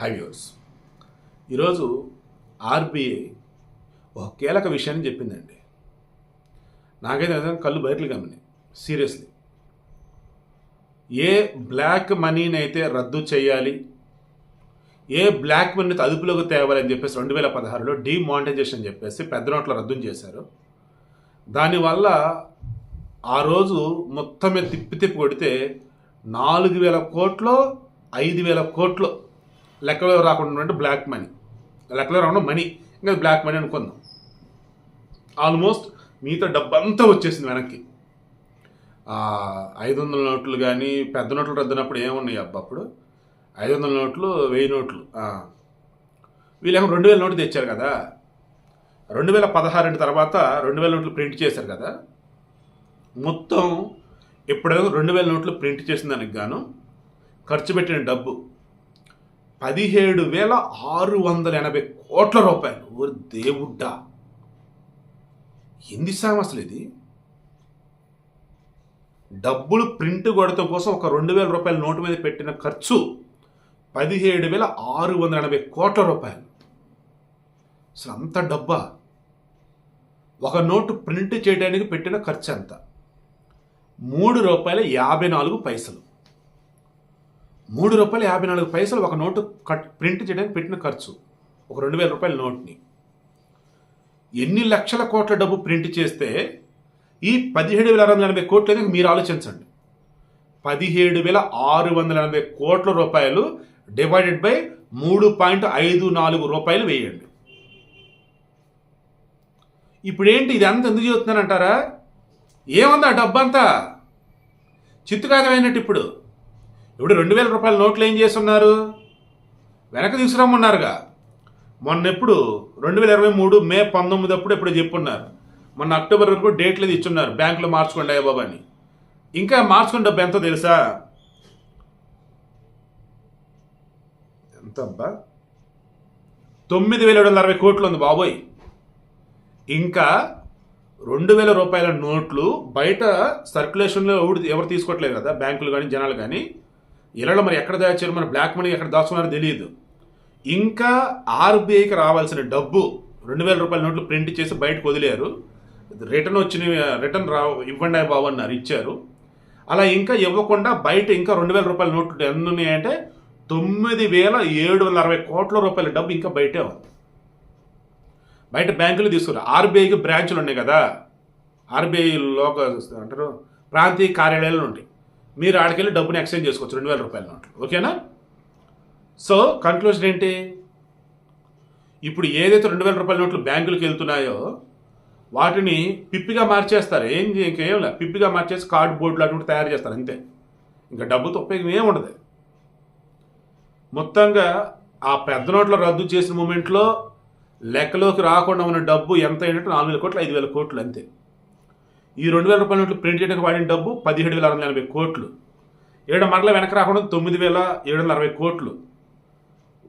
High viewers ఈరోజు RBI ఒక కీలక విషయాన్ని చెప్పిందండి. నాకైతే నిజంగా కళ్ళు బయటలు గమని సీరియస్లీ. ఏ బ్లాక్ మనీని అయితే రద్దు చేయాలి ఏ బ్లాక్ మనీని అదుపులోకి తేవాలని చెప్పేసి రెండు వేల పదహారులో డిమానిటైజేషన్ చెప్పేసి పెద్ద నోట్ల రద్దు చేశారు. దానివల్ల ఆ రోజు మొత్తం మీద తిప్పి తిప్పి కొడితే నాలుగు వేల కోట్లు ఐదు వేల కోట్లు లెక్కలో రాకుండా బ్లాక్ మనీ లెక్కలో రాకుండా మనీ ఇంకా బ్లాక్ మనీ అనుకుందాం. ఆల్మోస్ట్ మిగతా డబ్బంతా వచ్చేసింది వెనక్కి. ఐదు వందల నోట్లు కానీ పెద్ద నోట్లు రద్దునప్పుడు ఏమున్నాయి అబ్బా అప్పుడు? ఐదు వందల నోట్లు వెయ్యి నోట్లు. వీళ్ళేమో రెండు వేల నోట్లు తెచ్చారు కదా. రెండు వేల పదహారు తర్వాత రెండు వేల నోట్లు ప్రింట్ చేశారు కదా. మొత్తం ఇప్పటివరకు రెండు వేల నోట్లు ప్రింట్ చేసిన దానికి గాను ఖర్చు పెట్టిన డబ్బు పదిహేడు వేల ఆరు వందల ఎనభై కోట్ల రూపాయలు. ఓ దేవుడ్డా ఎంది సాయం అసలు ఇది? డబ్బులు ప్రింట్ కొడత కోసం ఒక రెండు వేల రూపాయల నోటు మీద పెట్టిన ఖర్చు పదిహేడు వేల ఆరు వందల ఎనభై కోట్ల రూపాయలు. అసలు అంత డబ్బా. ఒక నోటు ప్రింట్ చేయడానికి పెట్టిన ఖర్చు ఎంత? మూడు రూపాయల యాభై నాలుగు పైసలు. మూడు రూపాయలు యాభై నాలుగు పైసలు ఒక నోటు కట్ ప్రింట్ చేయడానికి పెట్టిన ఖర్చు. ఒక రెండు వేల రూపాయల నోట్ని. ఎన్ని లక్షల కోట్ల డబ్బు ప్రింట్ చేస్తే ఈ పదిహేడు వేల ఆరు వందల ఎనభై కోట్లు అనేది మీరు ఆలోచించండి. పదిహేడు వేల ఆరు వందల ఎనభై కోట్ల రూపాయలు డివైడెడ్ బై మూడు పాయింట్ ఐదు నాలుగు రూపాయలు వేయండి. ఇప్పుడు ఏంటి ఇది అంత ఎందుకు చెబుతున్నానంటారా ఏముంది ఆ డబ్బంతా? చిత్తుకాగమైనట్టు ఇప్పుడు. ఇప్పుడు రెండు వేల రూపాయల నోట్లు ఏం చేస్తున్నారు? వెనక తీసుకురమ్మన్నారుగా. మొన్న ఎప్పుడు రెండు వేల ఇరవై మూడు మే పంతొమ్మిది అప్పుడు ఎప్పుడు చెప్పున్నారు. మొన్న అక్టోబర్ వరకు డేట్లు ఇది ఇచ్చున్నారు. బ్యాంకులో మార్చుకోండి అయ్యా బాబా అని. ఇంకా మార్చుకున్న డబ్బు ఎంతో తెలుసా? ఎంత అబ్బా తొమ్మిది వేల ఏడు వందల అరవై కోట్లు ఉంది బాబోయ్. ఇంకా రెండు వేల రూపాయల నోట్లు బయట సర్క్యులేషన్లో ఎవరు తీసుకోవట్లేదు కదా? బ్యాంకులు కానీ జనాలు కానీ ఇళ్ళలో మరి ఎక్కడ దాచారు మన బ్లాక్ మనీ ఎక్కడ దాచుకున్నారో తెలియదు. ఇంకా ఆర్బీఐకి రావాల్సిన డబ్బు రెండు వేల రూపాయల నోట్లు ప్రింట్ చేసి బయటకు వదిలేరు. రిటర్న్ వచ్చిన రిటర్న్ రా ఇవ్వండి బాబు అన్నారు ఇచ్చారు. అలా ఇంకా ఇవ్వకుండా బయట ఇంకా రెండు వేల రూపాయల నోట్లు ఎన్ని ఉన్నాయంటే తొమ్మిది వేల ఏడు వందల అరవై కోట్ల రూపాయల డబ్బు ఇంకా బయటే ఉంది. బయట బ్యాంకులు తీసుకురా ఆర్బీఐకి బ్రాంచులు ఉన్నాయి కదా. ఆర్బీఐ లోక అంటారు ప్రాంతీయ కార్యాలయాలు ఉంటాయి. మీరు ఆడికెళ్ళి డబ్బుని ఎక్స్చేంజ్ చేసుకోవచ్చు రెండు వేల రూపాయల నోట్లు. ఓకేనా? సో కన్క్లూజన్ ఏంటి? ఇప్పుడు ఏదైతే రెండు వేల రూపాయల నోట్లు బ్యాంకులకు వెళ్తున్నాయో వాటిని పిప్పిగా మార్చేస్తారు. ఏం ఇంకేం లేదు పిప్పిగా మార్చేసి కార్డ్ బోర్డులు అటువంటి తయారు చేస్తారు. అంతే. ఇంకా డబ్బుతో ఉపయోగం ఏం ఉండదు. మొత్తంగా ఆ పెద్ద నోట్ల రద్దు చేసిన మూమెంట్లో లెక్కలోకి రాకుండా ఉన్న డబ్బు ఎంత అయినట్టు నాలుగు వేల కోట్లు ఐదు వేల కోట్లు అంతే. ఈ రెండు వేల రూపాయల నోట్లు ప్రింట్ చేయడానికి వాడిన డబ్బు పదిహేడు వేల ఆరు వందల ఎనభై కోట్లు. ఏడు మరల వెనక రాకుండా తొమ్మిది వేల ఏడు వందల అరవై కోట్లు.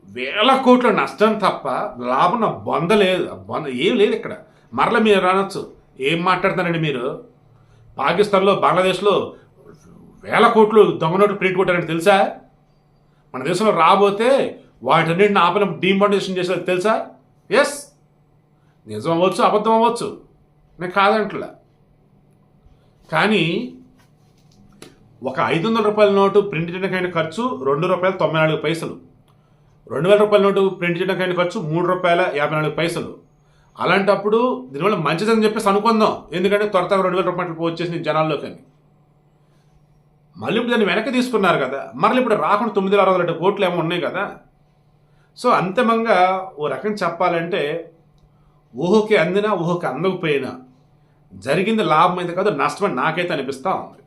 వేల కోట్ల నష్టం తప్ప లాభం నా బొంద లేదు. బొంద ఏం లేదు ఇక్కడ. మరల మీరు రానొచ్చు ఏం మాట్లాడతారండి మీరు? పాకిస్తాన్లో బంగ్లాదేశ్లో వేల కోట్లు దొంగ నోట్లు ప్రింట్ కొట్టారంటే తెలుసా? మన దేశంలో రాబోతే వాటన్నిటిని ఆపన డిమానిటేషన్ చేసేది తెలుసా? ఎస్ నిజం అవ్వచ్చు అబద్ధం అవ్వచ్చు. నేను కాదంట్లా. కానీ ఒక ఐదు వందల రూపాయల నోటు ప్రింట్ చేయడానికైన అయిన ఖర్చు రెండు రూపాయల తొంభై నాలుగు పైసలు. రెండు వేల రూపాయల నోటు ప్రింట్ చేయడానికైన ఖర్చు మూడు రూపాయల యాభై నాలుగు పైసలు. అలాంటప్పుడు దీనివల్ల మంచిదని చెప్పేసి అనుకుందాం. ఎందుకంటే త్వర త్వరగా రెండు వేల రూపాయలు వచ్చేసింది జనాల్లోకి అని. మళ్ళీ ఇప్పుడు దాన్ని వెనక్కి తీసుకున్నారు కదా. మళ్ళీ ఇప్పుడు రాకుండా తొమ్మిది ఆరు అరవై రెండు కోట్లు ఏమో ఉన్నాయి కదా. సో అంతిమంగా ఓ రకం చెప్పాలంటే ఊహకి అందినా ఊహకి అందకపోయినా జరిగింది లాభం అయితే కాదు నష్టమని నాకైతే అనిపిస్తూ ఉంది.